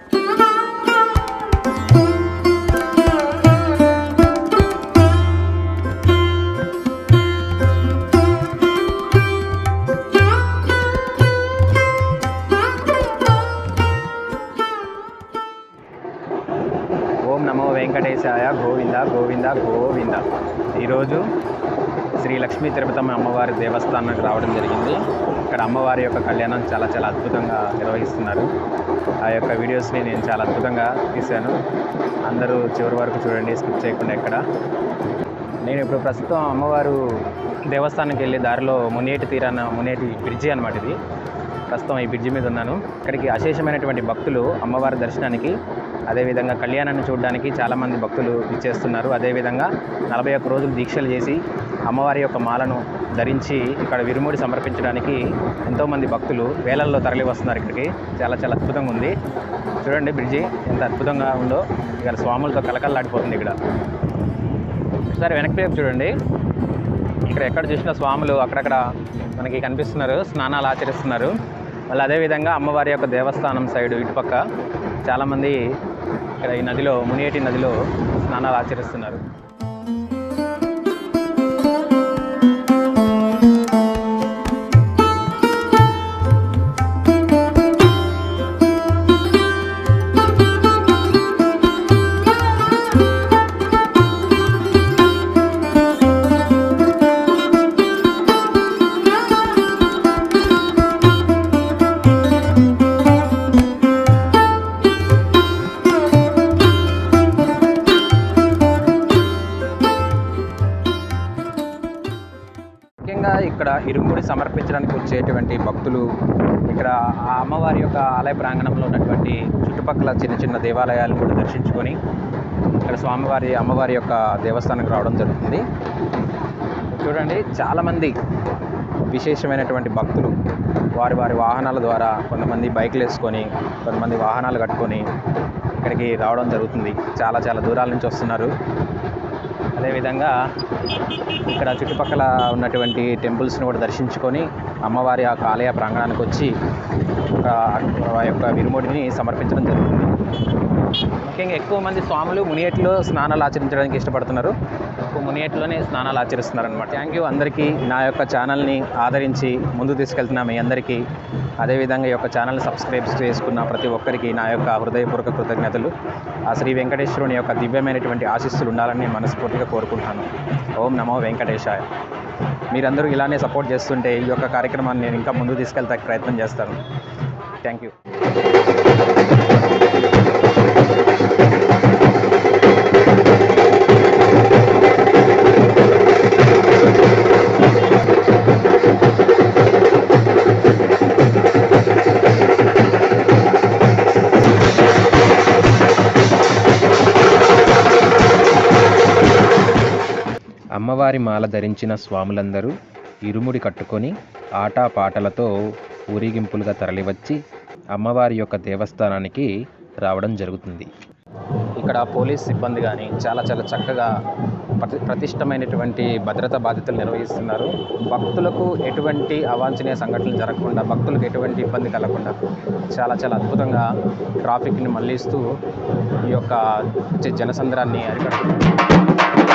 ఓం లక్ష్మీ తిరుపతమ్మ అమ్మవారి దేవస్థానానికి రావడం జరిగింది. ఇక్కడ అమ్మవారి యొక్క కళ్యాణం చాలా చాలా అద్భుతంగా నిర్వహిస్తున్నారు. ఆ యొక్క వీడియోస్ని నేను చాలా అద్భుతంగా తీశాను. అందరూ చివరి వరకు చూడండి స్కిప్ చేయకుండా ఎక్కడ. నేను ఇప్పుడు ప్రస్తుతం అమ్మవారు దేవస్థానానికి వెళ్ళే దారిలో మునేటి తీరాన మునేటి బ్రిడ్జి అనమాట ఇది. ప్రస్తుతం ఈ బ్రిడ్జి మీద ఉన్నాను. ఇక్కడికి అశేషమైనటువంటి భక్తులు అమ్మవారి దర్శనానికి అదేవిధంగా కళ్యాణాన్ని చూడడానికి చాలామంది భక్తులు ఇచ్చేస్తున్నారు అదేవిధంగా నలభై ఒక్క రోజులు దీక్షలు చేసి అమ్మవారి యొక్క మాలను ధరించి ఇక్కడ విరుముడి సమర్పించడానికి ఎంతోమంది భక్తులు వేలల్లో తరలి వస్తున్నారు ఇక్కడికి. చాలా చాలా అద్భుతంగా ఉంది. చూడండి బ్రిడ్జి ఎంత అద్భుతంగా ఉందో. ఇక్కడ స్వాములతో కలకల్లాడిపోతుంది ఇక్కడ. ఒకసారి వెనక్కి చూడండి. ఇక్కడ ఎక్కడ చూసినా స్వాములు అక్కడక్కడ మనకి కనిపిస్తున్నారు స్నానాలు ఆచరిస్తున్నారు. మళ్ళీ అదేవిధంగా అమ్మవారి యొక్క దేవస్థానం సైడ్ ఇటుపక్క చాలామంది ఇక్కడ ఈ నదిలో మునియేటి నదిలో స్నానాలు ఆచరిస్తున్నారు. దర్శించడానికి వచ్చేటువంటి భక్తులు ఇక్కడ ఆ అమ్మవారి యొక్క ఆలయ ప్రాంగణంలో ఉన్నటువంటి చుట్టుపక్కల చిన్న చిన్న దేవాలయాలను కూడా దర్శించుకొని ఇక్కడ స్వామివారి అమ్మవారి యొక్క దేవస్థానానికి రావడం జరుగుతుంది. చూడండి చాలామంది విశేషమైనటువంటి భక్తులు వారి వారి వాహనాల ద్వారా కొంతమంది బైక్లు వేసుకొని కొంతమంది వాహనాలు కట్టుకొని ఇక్కడికి రావడం జరుగుతుంది. చాలా చాలా దూరాల నుంచి వస్తున్నారు. అదేవిధంగా ఇక్కడ చుట్టుపక్కల ఉన్నటువంటి టెంపుల్స్ని కూడా దర్శించుకొని అమ్మవారి ఆ ఆలయ ప్రాంగణానికి వచ్చి ఆ యొక్క విరుముడిని సమర్పించడం జరుగుతుంది. ముఖ్యంగా ఎక్కువ మంది స్వాములు మునియేటిలో స్నానాలు ఆచరించడానికి ఇష్టపడుతున్నారు. ఎక్కువ మునియేటిలోనే స్నానాలు ఆచరిస్తున్నారనమాట థ్యాంక్ యూ అందరికీ. నా యొక్క ఛానల్ని ఆదరించి ముందుకు తీసుకెళ్తున్నా మీ అందరికీ అదేవిధంగా ఈ యొక్క ఛానల్ని సబ్స్క్రైబ్ చేసుకున్న ప్రతి ఒక్కరికి నా యొక్క హృదయపూర్వక కృతజ్ఞతలు. ఆ శ్రీ వెంకటేశ్వరుని యొక్క దివ్యమైనటువంటి ఆశీస్సులు ఉండాలని నేను మనస్ఫూర్తిగా కోరుకుంటాను ఓం నమో వెంకటేశాయ. మీరందరూ ఇలానే సపోర్ట్ చేస్తుంటే ఈ యొక్క కార్యక్రమాన్ని నేను ఇంకా ముందుకు తీసుకెళ్తా ప్రయత్నం చేస్తాను. థ్యాంక్ యూ అమ్మవారి మాల ధరించిన స్వాములందరూ ఇరుముడి కట్టుకొని ఆటాపాటలతో ఊరేగింపులుగా తరలివచ్చి అమ్మవారి యొక్క దేవస్థానానికి రావడం జరుగుతుంది. ఇక్కడ పోలీస్ సిబ్బంది కానీ చాలా చాలా చక్కగా ప్రతి ప్రతిష్టమైనటువంటి భద్రతా బాధ్యతలు నిర్వహిస్తున్నారు. భక్తులకు ఎటువంటి అవాంఛనీయ సంఘటనలు జరగకుండా భక్తులకు ఎటువంటి ఇబ్బంది కలగకుండా చాలా చాలా అద్భుతంగా ట్రాఫిక్ని మళ్ళిస్తూ ఈ యొక్క వచ్చే జనసంద్రాన్ని అరికడుతున్నారు.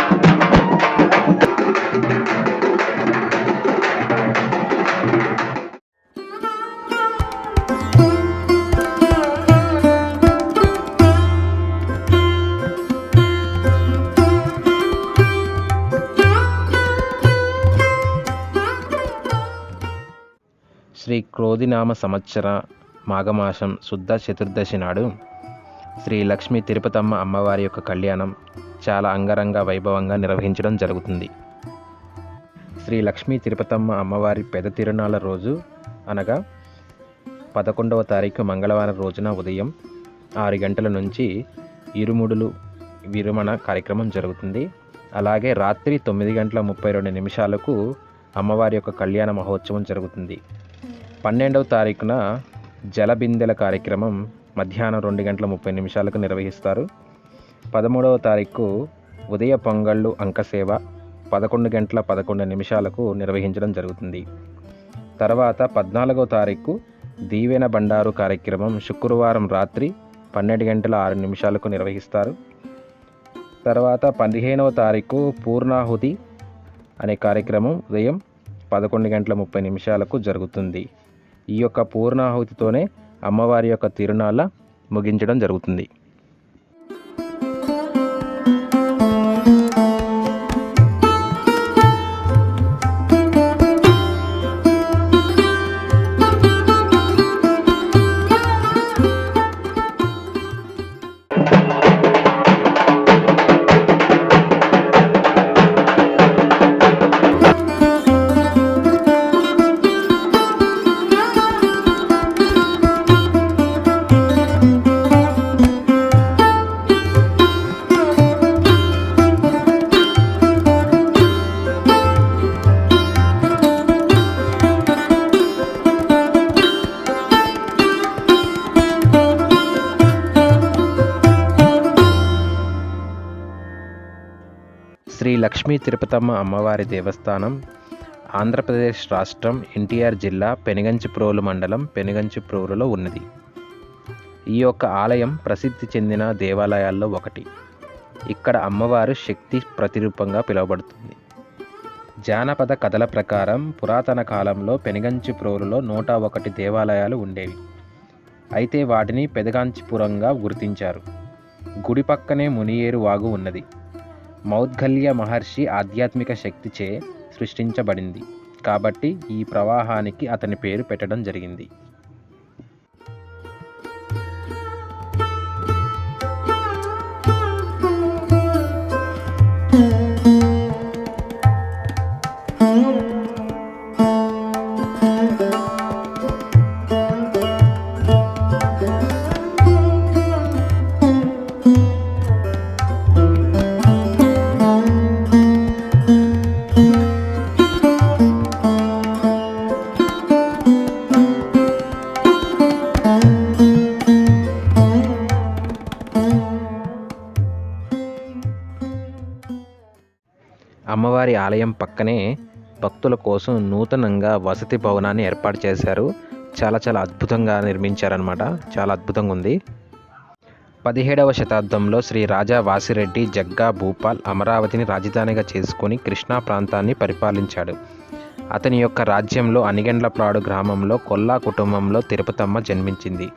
శ్రీ సంవత్సర మాఘమాసం శుద్ధ చతుర్దశి నాడు శ్రీ లక్ష్మీ తిరుపతమ్మ అమ్మవారి యొక్క కళ్యాణం చాలా అంగరంగ వైభవంగా నిర్వహించడం జరుగుతుంది. శ్రీ లక్ష్మీ తిరుపతమ్మ అమ్మవారి పెద తిరునాళ్ళ రోజు అనగా పదకొండవ తారీఖు మంగళవారం రోజున ఉదయం ఆరు గంటల నుంచి ఇరుముడులు విరమణ కార్యక్రమం జరుగుతుంది. అలాగే రాత్రి తొమ్మిది గంటల ముప్పై రెండు నిమిషాలకు అమ్మవారి యొక్క కళ్యాణ మహోత్సవం జరుగుతుంది. పన్నెండవ తారీఖున జలబిందెల కార్యక్రమం మధ్యాహ్నం రెండు గంటల ముప్పై నిమిషాలకు నిర్వహిస్తారు. పదమూడవ తారీఖు ఉదయ పొంగళ్ళు అంకసేవ పదకొండు గంటల పదకొండు నిమిషాలకు నిర్వహించడం జరుగుతుంది. తర్వాత పద్నాలుగవ తారీఖు దీవెన బండారు కార్యక్రమం శుక్రవారం రాత్రి పన్నెండు గంటల ఆరు నిమిషాలకు నిర్వహిస్తారు. తర్వాత పదిహేనవ తారీఖు పూర్ణాహుతి అనే కార్యక్రమం ఉదయం పదకొండు గంటల ముప్పై నిమిషాలకు జరుగుతుంది. ఈ యొక్క పూర్ణాహుతితోనే అమ్మవారి యొక్క తిరునాళ్ళ ముగించడం జరుగుతుంది. లక్ష్మీ తిరుపతమ్మ అమ్మవారి దేవస్థానం ఆంధ్రప్రదేశ్ రాష్ట్రం ఎన్టీఆర్ జిల్లా పెనుగంచిప్రోలు మండలం పెనుగంచిప్రోలులో ఉన్నది. ఈ యొక్క ఆలయం ప్రసిద్ధి చెందిన దేవాలయాల్లో ఒకటి. ఇక్కడ అమ్మవారు శక్తి ప్రతిరూపంగా పిలువబడుతుంది. జానపద కథల ప్రకారం పురాతన కాలంలో పెనుగంచిప్రోలులో నూట ఒకటి దేవాలయాలు ఉండేవి. అయితే వాటిని పెదగాంచిపురంగా గుర్తించారు. గుడి పక్కనే మునియేరు వాగు ఉన్నది. మౌద్గల్య మహర్షి ఆధ్యాత్మిక శక్తిచే సృష్టించబడింది. కాబట్టి ఈ ప్రవాహానికి అతని పేరు పెట్టడం జరిగింది. అమ్మవారి ఆలయం పక్కనే భక్తుల కోసం నూతనంగా వసతి భవనాన్ని ఏర్పాటు చేశారు. చాలా చాలా అద్భుతంగా నిర్మించారనమాట చాలా అద్భుతంగా ఉంది. పదిహేడవ శతాబ్దంలో శ్రీ రాజా వాసిరెడ్డి జగ్గా భూపాల్ అమరావతిని రాజధానిగా చేసుకుని కృష్ణా ప్రాంతాన్ని పరిపాలించాడు. అతని యొక్క రాజ్యంలో అనిగండ్లప్రాడు గ్రామంలో కొల్లా కుటుంబంలో తిరుపతమ్మ జన్మించింది.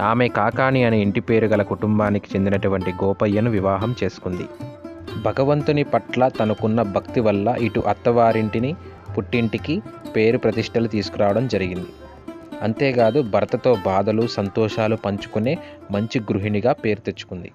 ఆమె కాకాణి అనే ఇంటి పేరు గల కుటుంబానికి చెందినటువంటి గోపయ్యను వివాహం చేసుకుంది. భగవంతుని పట్ల తనకున్న భక్తి వల్ల ఇటు అత్తవారింటిని పుట్టింటికి పేరు ప్రతిష్టలు తీసుకురావడం జరిగింది. అంతేకాదు భర్తతో బాధలు సంతోషాలు పంచుకునే మంచి గృహిణిగా పేరు తెచ్చుకుంది.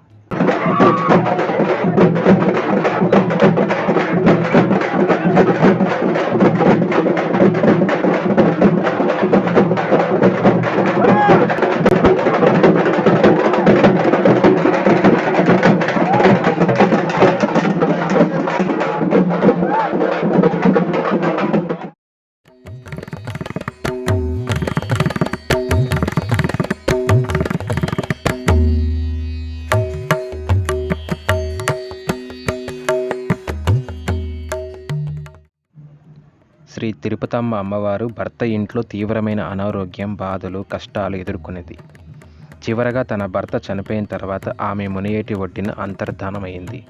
తిరుపతమ్మ అమ్మవారు భర్త ఇంట్లో తీవ్రమైన అనారోగ్యం బాధలు కష్టాలు ఎదుర్కొనేది. చివరగా తన భర్త చనిపోయిన తర్వాత ఆమె మునియేటి ఒడ్డిన అంతర్ధానమైంది.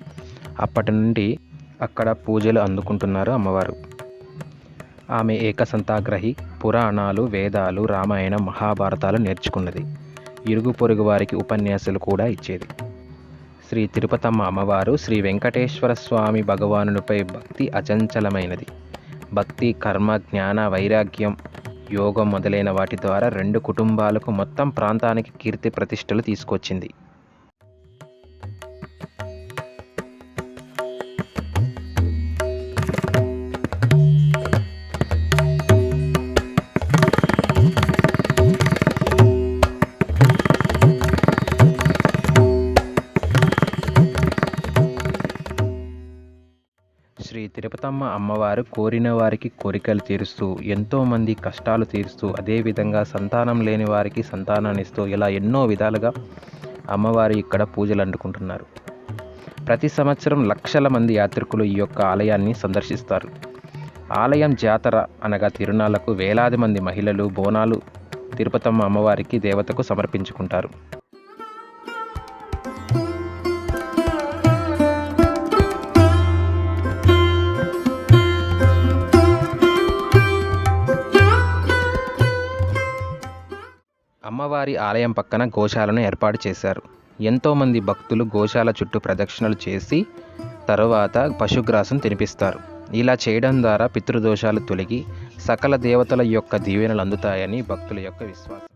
అప్పటి నుండి అక్కడ పూజలు అందుకుంటున్నారు అమ్మవారు. ఆమె ఏకసంతాగ్రహి పురాణాలు వేదాలు రామాయణం మహాభారతాలు నేర్చుకున్నది. ఇరుగు పొరుగు వారికి ఉపన్యాసాలు కూడా ఇచ్చేది. శ్రీ తిరుపతమ్మ అమ్మవారు శ్రీ వెంకటేశ్వర స్వామి భగవానునిపై భక్తి అచంచలమైనది. భక్తి కర్మ జ్ఞాన వైరాగ్యం యోగం మొదలైన వాటి ద్వారా రెండు కుటుంబాలకు మొత్తం ప్రాంతానికి కీర్తి ప్రతిష్టలు తీసుకొచ్చింది. శ్రీ అమ్మవారు కోరిన వారికి కోరికలు తీరుస్తూ ఎంతోమంది కష్టాలు తీరుస్తూ అదేవిధంగా సంతానం లేని వారికి సంతానాన్ని ఇస్తూ ఇలా ఎన్నో విధాలుగా అమ్మవారు ఇక్కడ పూజలు అందుకుంటున్నారు. ప్రతి సంవత్సరం లక్షల మంది యాత్రికులు ఈ యొక్క ఆలయాన్ని సందర్శిస్తారు. ఆలయం జాతర అనగా తిరునాళ్ళకు వేలాది మంది మహిళలు బోనాలు తిరుపతమ్మ అమ్మవారికి దేవతకు సమర్పించుకుంటారు. అమ్మవారి ఆలయం పక్కన గోశాలను ఏర్పాటు చేశారు. ఎంతోమంది భక్తులు గోశాల చుట్టూ ప్రదక్షిణలు చేసి తరువాత పశుగ్రాసం తినిపిస్తారు. ఇలా చేయడం ద్వారా పితృదోషాలు తొలగి సకల దేవతల యొక్క దీవెనలు అందుతాయని భక్తుల యొక్క విశ్వాసం.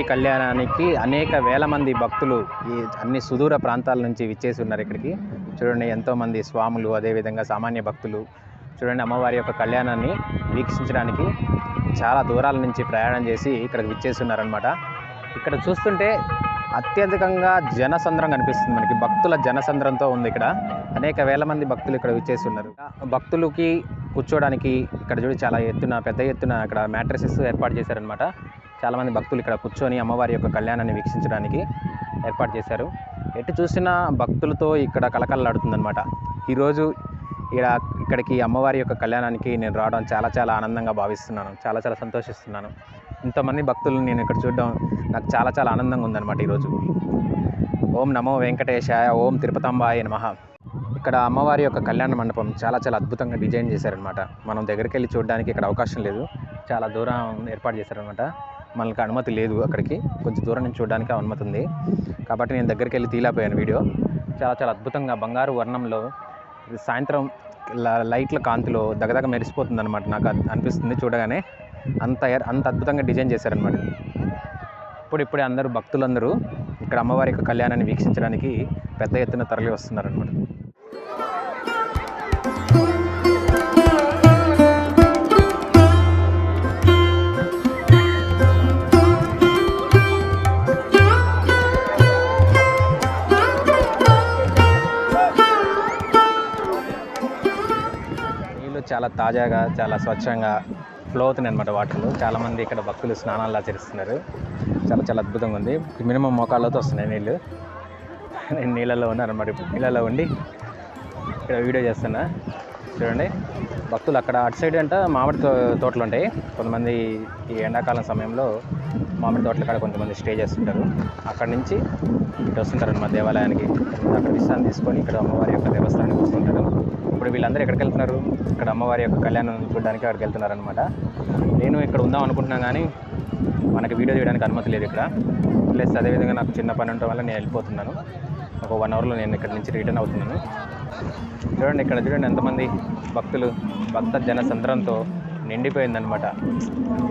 అమ్మవారి కళ్యాణానికి అనేక వేల మంది భక్తులు ఈ అన్ని సుదూర ప్రాంతాల నుంచి విచ్చేసి ఉన్నారు ఇక్కడికి. చూడండి ఎంతోమంది స్వాములు అదేవిధంగా సామాన్య భక్తులు. చూడండి అమ్మవారి యొక్క కళ్యాణాన్ని వీక్షించడానికి చాలా దూరాల నుంచి ప్రయాణం చేసి ఇక్కడికి విచ్చేసి ఉన్నారనమాట ఇక్కడ చూస్తుంటే అత్యధికంగా జనసంద్రం కనిపిస్తుంది మనకి. భక్తుల జనసంద్రంతో ఉంది ఇక్కడ. అనేక వేల మంది భక్తులు ఇక్కడ విచ్చేసి ఉన్నారు. భక్తులకి కూర్చోడానికి ఇక్కడ చూడి చాలా ఎత్తున పెద్ద ఎత్తున ఇక్కడ మ్యాట్రసెస్ ఏర్పాటు చేశారనమాట చాలామంది భక్తులు ఇక్కడ కూర్చొని అమ్మవారి యొక్క కళ్యాణాన్ని వీక్షించడానికి ఏర్పాటు చేశారు. ఎటు చూసినా భక్తులతో ఇక్కడ కలకలలాడుతుందన్నమాట ఈరోజు ఇక్కడ ఇక్కడికి అమ్మవారి యొక్క కళ్యాణానికి నేను రావడం చాలా చాలా ఆనందంగా భావిస్తున్నాను. చాలా చాలా సంతోషిస్తున్నాను. ఇంతమంది భక్తులను నేను ఇక్కడ చూడడం నాకు చాలా చాలా ఆనందంగా ఉందన్నమాట ఈరోజు. ఓం నమో వెంకటేశాయ ఓం తిరుపతంబాయ నమః. ఇక్కడ అమ్మవారి యొక్క కళ్యాణ మండపం చాలా చాలా అద్భుతంగా డిజైన్ చేశారనమాట మనం దగ్గరికి వెళ్ళి చూడడానికి ఇక్కడ అవకాశం లేదు. చాలా దూరం ఏర్పాటు చేశారనమాట మనకి అనుమతి లేదు అక్కడికి. కొంచెం దూరం నుంచి చూడడానికి అనుమతి ఉంది. కాబట్టి నేను దగ్గరికి వెళ్ళి తీలేకపోయాను వీడియో. చాలా చాలా అద్భుతంగా బంగారు వర్ణంలో సాయంత్రం ల- లైట్ల కాంతిలో దగదగ మెరిసిపోతుంది అనమాట నాకు అనిపిస్తుంది చూడగానే. అంత అంత అద్భుతంగా డిజైన్ చేశారనమాట ఇప్పుడు ఇప్పుడే అందరూ భక్తులందరూ ఇక్కడ అమ్మవారి యొక్క కళ్యాణాన్ని వీక్షించడానికి పెద్ద ఎత్తున తరలి వస్తున్నారనమాట చాలా తాజాగా చాలా స్వచ్ఛంగా ఫ్లో అవుతున్నాయి అనమాట వాటర్లు. చాలామంది ఇక్కడ భక్తులు స్నానాలు ఆచరిస్తున్నారు చాలా చాలా అద్భుతంగా ఉంది. మినిమం మోకాళ్ళతో వస్తున్నాయి నీళ్ళు నేను నీళ్ళలో ఉన్నాను అనమాట ఇప్పుడు. నీళ్ళలో ఉండి ఇక్కడ వీడియో చేస్తున్నా. చూడండి. భక్తులు అక్కడ అటు సైడ్ అంట మామిడి తో తోటలు ఉంటాయి. కొంతమంది ఈ ఎండాకాలం సమయంలో మామిడి తోటలు కాడ కొంతమంది స్టే చేస్తుంటారు. అక్కడ నుంచి ఇటు వస్తుంటారు అనమాట దేవాలయానికి. అక్కడ విశ్రాంతి తీసుకొని ఇక్కడ అమ్మవారి యొక్క దేవస్థానానికి వస్తుంటారు. ఇప్పుడు వీళ్ళందరూ ఎక్కడికి వెళ్తున్నారు? ఇక్కడ అమ్మవారి యొక్క కళ్యాణం చూడడానికి అక్కడికి వెళ్తున్నారు అనమాట నేను ఇక్కడ ఉందాం అనుకుంటున్నాను కానీ మనకి వీడియో చేయడానికి అనుమతి లేదు ఇక్కడ. ప్లస్ అదేవిధంగా నాకు చిన్న పని ఉండటం వల్ల నేను వెళ్ళిపోతున్నాను. ఒక వన్ అవర్లో నేను ఇక్కడ నుంచి రిటర్న్ అవుతున్నాను. చూడండి ఇక్కడ చూడండి ఎంతమంది భక్తులు భక్త జన సంద్రంతో నిండిపోయిందనమాట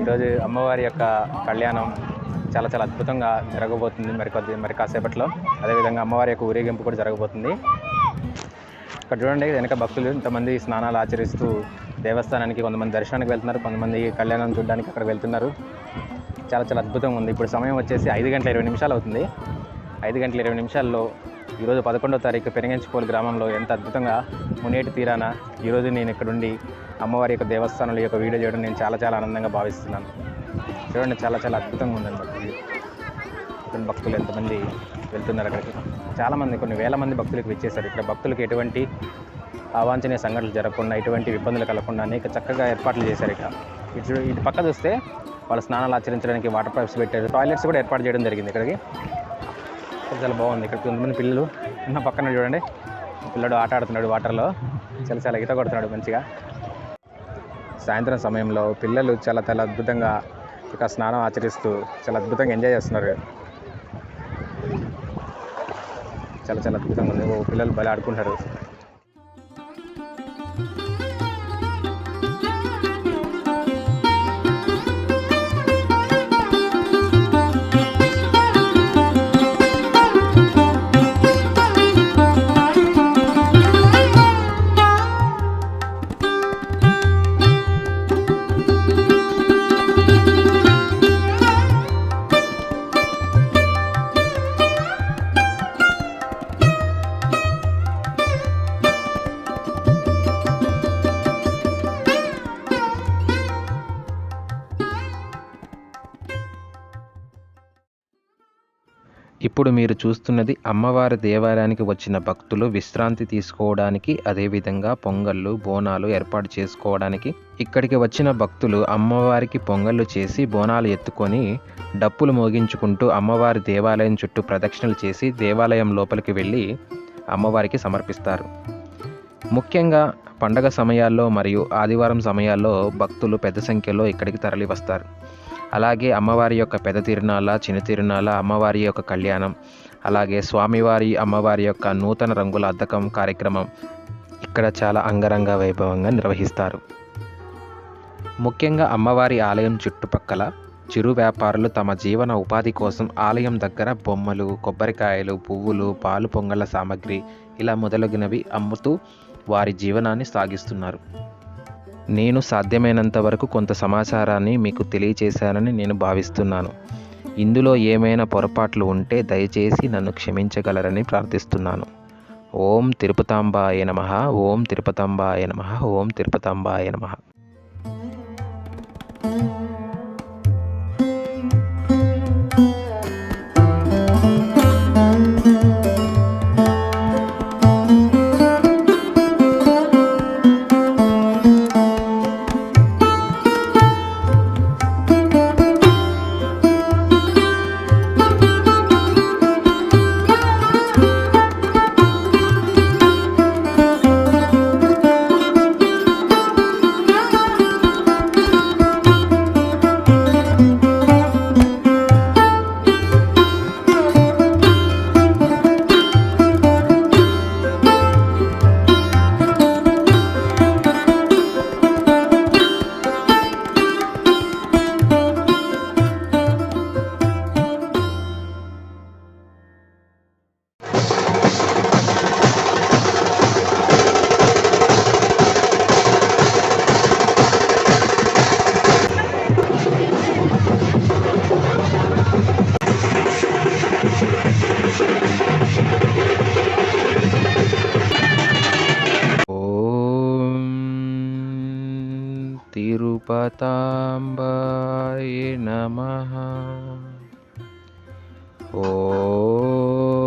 ఈరోజు అమ్మవారి యొక్క కళ్యాణం చాలా చాలా అద్భుతంగా జరగబోతుంది మరి కొద్ది మరి కాసేపట్లో. అదేవిధంగా అమ్మవారి యొక్క ఊరేగింపు కూడా జరగబోతుంది. ఇక్కడ చూడండి వెనక భక్తులు ఇంతమంది స్నానాలు ఆచరిస్తూ దేవస్థానానికి కొంతమంది దర్శనానికి వెళ్తున్నారు కొంతమంది కళ్యాణం చూడడానికి అక్కడ వెళ్తున్నారు. చాలా చాలా అద్భుతంగా ఉంది. ఇప్పుడు సమయం వచ్చేసి ఐదు గంటల ఇరవై నిమిషాలు అవుతుంది. ఐదు గంటల ఇరవై నిమిషాల్లో ఈరోజు పదకొండో తారీఖు పెరిగించుకోలు గ్రామంలో ఎంత అద్భుతంగా మునేటి తీరాన ఈరోజు నేను ఇక్కడుండి అమ్మవారి యొక్క దేవస్థానంలో యొక్క వీడియో చేయడం నేను చాలా చాలా ఆనందంగా భావిస్తున్నాను. చూడండి చాలా చాలా అద్భుతంగా ఉందన్నమాట ఇది భక్తులు ఎంతమంది వెళ్తున్నారు అక్కడికి? చాలామంది కొన్ని వేల మంది భక్తులకు వచ్చేసారు ఇక్కడ భక్తులకు ఎటువంటి అవాంఛనీయ సంఘటనలు జరగకుండా ఎటువంటి ఇబ్బందులు కలగకుండా అనేక చక్కగా ఏర్పాట్లు చేశారు ఇక్కడ. ఇటు ఇటు పక్క చూస్తే వాళ్ళు స్నానాలు ఆచరించడానికి వాటర్ పైప్స్ పెట్టారు. టాయిలెట్స్ కూడా ఏర్పాటు చేయడం జరిగింది ఇక్కడికి. చాలా చాలా బాగుంది. ఇక్కడ కొంతమంది పిల్లలు ఉన్న పక్కన చూడండి. పిల్లడు ఆట ఆడుతున్నాడు వాటర్లో. చాలా చాలా ఈత కొడుతున్నాడు మంచిగా. సాయంత్రం సమయంలో పిల్లలు చాలా చాలా అద్భుతంగా ఇక స్నానం ఆచరిస్తూ చాలా అద్భుతంగా ఎంజాయ్ చేస్తున్నారు. చాలా చాలా అద్భుతంగా ఉంది. ఓ పిల్లలు బలి ఆడుకుంటారు ఇప్పుడు మీరు చూస్తున్నది అమ్మవారి దేవాలయానికి వచ్చిన భక్తులు విశ్రాంతి తీసుకోవడానికి అదేవిధంగా పొంగళ్ళు బోనాలు ఏర్పాటు చేసుకోవడానికి. ఇక్కడికి వచ్చిన భక్తులు అమ్మవారికి పొంగళ్ళు చేసి బోనాలు ఎత్తుకొని డప్పులు మోగించుకుంటూ అమ్మవారి దేవాలయం చుట్టూ ప్రదక్షిణలు చేసి దేవాలయం లోపలికి వెళ్ళి అమ్మవారికి సమర్పిస్తారు. ముఖ్యంగా పండగ సమయాల్లో మరియు ఆదివారం సమయాల్లో భక్తులు పెద్ద సంఖ్యలో ఇక్కడికి తరలి వస్తారు అలాగే అమ్మవారి యొక్క పెద్ద తిరునాళ్ళ చిన్న తిరునాళ్ళ అమ్మవారి యొక్క కళ్యాణం అలాగే స్వామివారి అమ్మవారి యొక్క నూతన రంగుల అద్దకం కార్యక్రమం ఇక్కడ చాలా అంగరంగ వైభవంగా నిర్వహిస్తారు. ముఖ్యంగా అమ్మవారి ఆలయం చుట్టుపక్కల చిరు వ్యాపారులు తమ జీవన ఉపాధి కోసం ఆలయం దగ్గర బొమ్మలు కొబ్బరికాయలు పువ్వులు పాలు పొంగళ్ళ సామాగ్రి ఇలా మొదలగునవి అమ్ముతూ వారి జీవనాన్ని సాగిస్తున్నారు. నేను సాధ్యమైనంత వరకు కొంత సమాచారాన్ని మీకు తెలియచేశానని నేను భావిస్తున్నాను. ఇందులో ఏమైనా పొరపాట్లు ఉంటే దయచేసి నన్ను క్షమించగలరని ప్రార్థిస్తున్నాను. ఓం తిరుపతాంబాయ నమ ఓం తిరుపతాంబాయ నమ ఓం తిరుపతాంబాయ నమ. తిరుపతాంబాయ నమః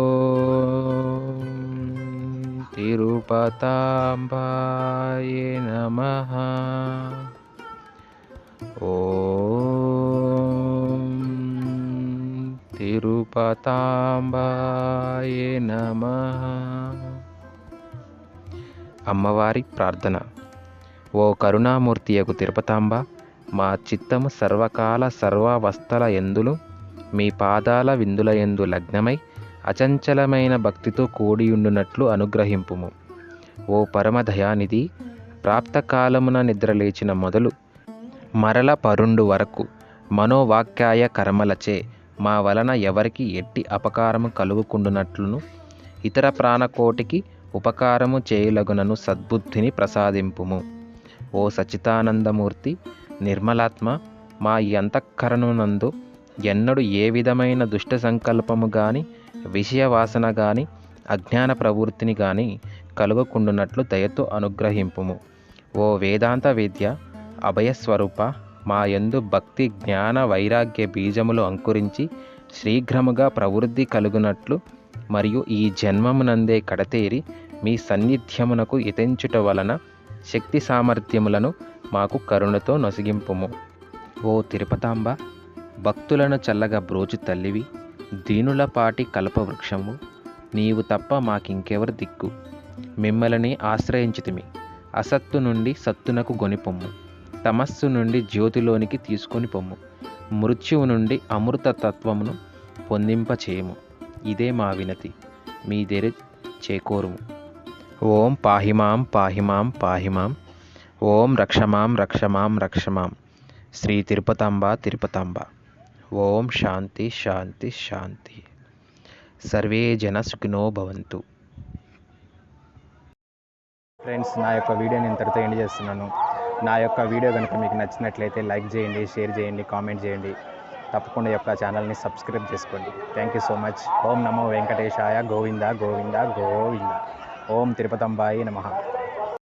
ఓం తిరుపతాంబాయ నమః ఓం తిరుపతాంబాయ నమః అమ్మవారి ప్రార్థన ఓ కరుణామూర్తియకు తిరుపతాంబ మా చిత్తము సర్వకాల సర్వావస్థల ఎందులు మీ పాదాల విందుల ఎందు లగ్నమై అచంచలమైన భక్తితో కూడియుండునట్లు అనుగ్రహింపుము. ఓ పరమధయానిధి ప్రాప్తకాలమున నిద్రలేచిన మొదలు మరల పరుండు వరకు మనోవాక్యాయ కర్మలచే మా వలన ఎవరికి ఎట్టి అపకారము కలుగుకుండునట్లును ఇతర ప్రాణకోటికి ఉపకారము చేయలగునను సద్బుద్ధిని ప్రసాదింపుము. ఓ సచితానందమూర్తి నిర్మలాత్మ మా ఈ అంతఃకరణనందు ఎన్నడు ఏ విధమైన దుష్ట సంకల్పము గాని విషయవాసన కానీ గాని అజ్ఞాన ప్రవృత్తిని గాని కలుగకుండునట్లు దయతో అనుగ్రహింపుము. ఓ వేదాంత విద్య అభయస్వరూప మా యందు భక్తి జ్ఞాన వైరాగ్య బీజములు అంకురించి శీఘ్రముగా ప్రవృద్ధి కలుగునట్లు మరియు ఈ జన్మమునందే కడతేరి మీ సన్నిధ్యమునకు ఇతెంచుట వలన శక్తి సామర్థ్యములను మాకు కరుణతో నొసగింపుము. ఓ తిరుపతాంబ భక్తులను చల్లగా బ్రోచు తల్లివి దీనులపాటి కల్పవృక్షము నీవు తప్ప మాకింకెవరు దిక్కు. మిమ్మల్ని ఆశ్రయించితిమి అసత్తు నుండి సత్తునకు గొనిపొమ్ము తమస్సు నుండి జ్యోతిలోనికి తీసుకొని పొమ్ము మృత్యువు నుండి అమృత తత్వమును పొందింపచేయము. ఇదే మా వినతి మీదెరి చేకోరుము. ఓం పాహిమాం పాహిమాం పాహిమాం ఓం రక్షమాం రక్షమాం రక్షమాం శ్రీ తిరుపతాంబ తిరుపతాంబ. ఓం శాంతి శాంతి శాంతి. సర్వే జన సుఖినో భవంతు. ఫ్రెండ్స్ నా యొక్క వీడియోని ఇంతటితో ఎండ్ చేస్తున్నాను. నా యొక్క వీడియో కనుక మీకు నచ్చినట్లయితే లైక్ చేయండి షేర్ చేయండి కామెంట్ చేయండి. తప్పకుండా యొక్క ఛానల్ని సబ్స్క్రైబ్ చేసుకోండి. థ్యాంక్ యూ సో మచ్ ఓం నమో వెంకటేశాయ గోవింద గోవింద గోవింద. ఓం తిరుపతంబాయి నమ.